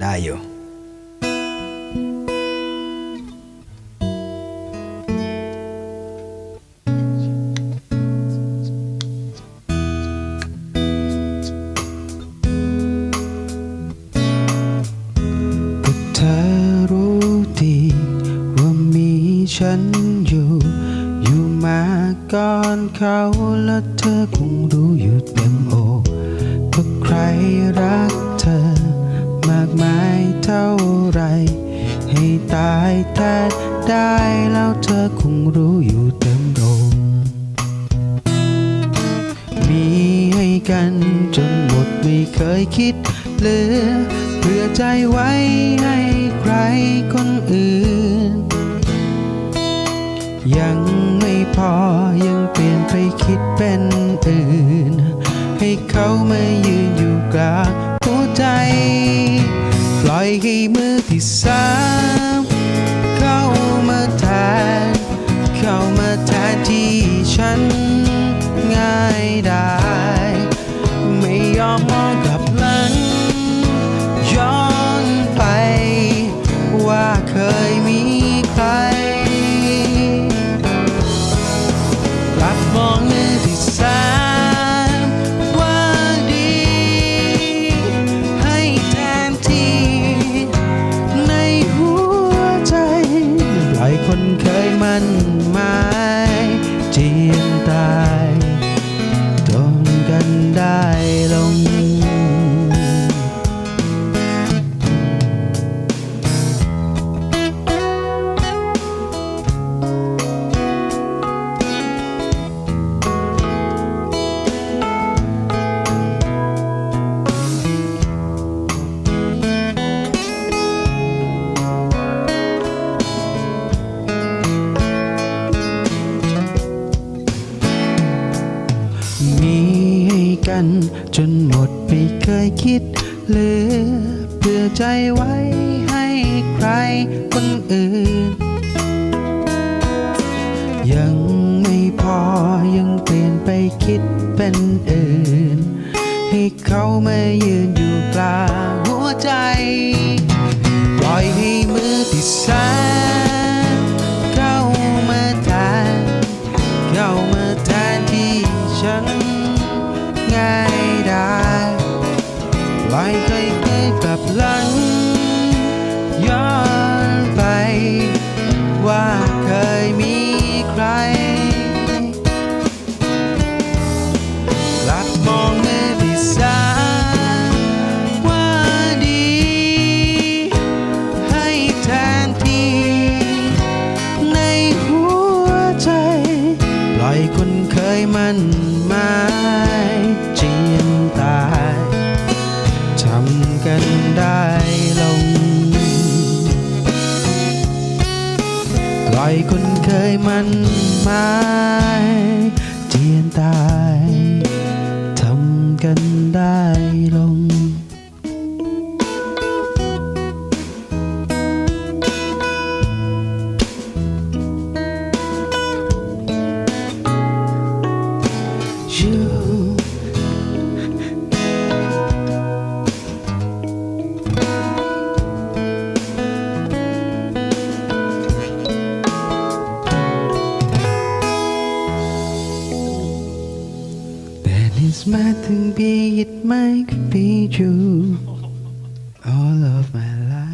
ได้อยู่ก็เธอรู้ดีว่ามีฉันอยู่อยู่มาก่อนเขาและเธอคงรู้อยู่เต็มอกว่าใครรักเธอ มากมายเท่าไร ให้ตายแทนได้แล้วเธอคงรู้อยู่เต็มดงมีให้กันจนหมดไม่เคยคิดเหลือเพื่อใจไว้ให้ใครคนอื่น ยังไม่พอยังเปลี่ยนไปคิดเป็นอื่น ให้เขามา มือที่สามเข้ามาแทนเข้ามาแทนที่ฉันง่ายได้ ไม่ยอมมอง มันหมาย กัน จนหมดไม่เคยคิดเหลือเพื่อใจไว้ให้ใครคนอื่น ยังไม่พอยังเปลี่ยนไปคิดเป็นอื่น ให้เขามายืนอยู่กลางหัวใจ มันหมายเจียนตายทำกันได้ลง ปล่อยคนเคยมันหมายเจียนตายทำกันได้ลง My be it might be true all of my life